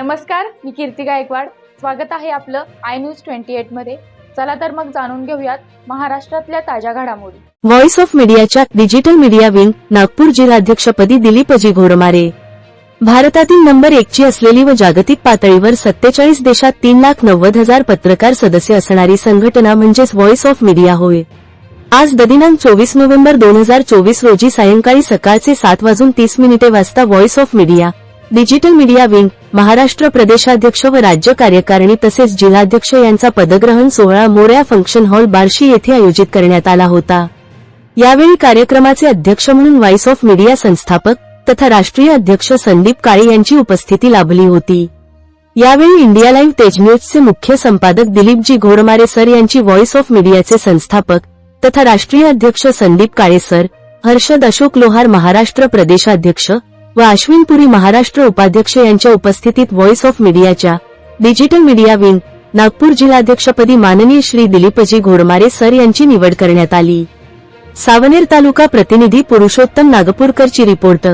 नमस्कार मी कीर्ती गायकवाड. स्वागत आहे आपलं आय न्यूज ट्वेंटी एटमध्ये. चला तर मग जाणून घेऊयात महाराष्ट्रातल्या ताज्या घडामोडी. व्हॉइस ऑफ मीडियाच्या डिजिटल मीडिया विंग नागपूर जिल्हाध्यक्षपदी दिलीपजी घोडमारे. भारतातील नंबर एकची असलेली व जागतिक पातळीवर सत्तेचाळीस देशात तीन लाख नव्वद हजार पत्रकार सदस्य असणारी संघटना म्हणजेच व्हॉइस ऑफ मीडिया होय. आज दिनांक चोवीस नोव्हेंबर दोन हजार चोवीस रोजी सायंकाळी सकाळचे सात वाजून तीस मिनिटे वाजता voice of media digital media wing Maharashtra प्रदेशाध्यक्ष व राज्य कार्यकारिणी तसेच जिल्हाध्यक्ष यांचा पदग्रहण सोहळा मोऱ्या फंक्शन हॉल बार्शी येथे आयोजित करण्यात आला होता. यावेळी कार्यक्रमाचे अध्यक्ष म्हणून व्हॉइस ऑफ मीडिया संस्थापक तथा राष्ट्रीय अध्यक्ष संदीप काळे यांची उपस्थिती लाभली होती. यावेळी इंडिया लाईव्ह तेज न्यूजचे मुख्य संपादक दिलीपजी घोडमारे सर यांची व्हॉइस ऑफ मीडियाचे संस्थापक तथा राष्ट्रीय अध्यक्ष संदीप काळे सर हर्षद अशोक लोहार महाराष्ट्र प्रदेशाध्यक्ष व अश्विनपुरी महाराष्ट्र उपाध्यक्ष यांच्या उपस्थितीत व्हॉइस ऑफ मीडियाच्या डिजिटल मीडिया विंग नागपूर जिल्हाध्यक्षपदी माननीय श्री दिलीपजी घोडमारे सर यांची निवड करण्यात आली. सावनेर तालुका प्रतिनिधी पुरुषोत्तम नागपूरकरची रिपोर्ट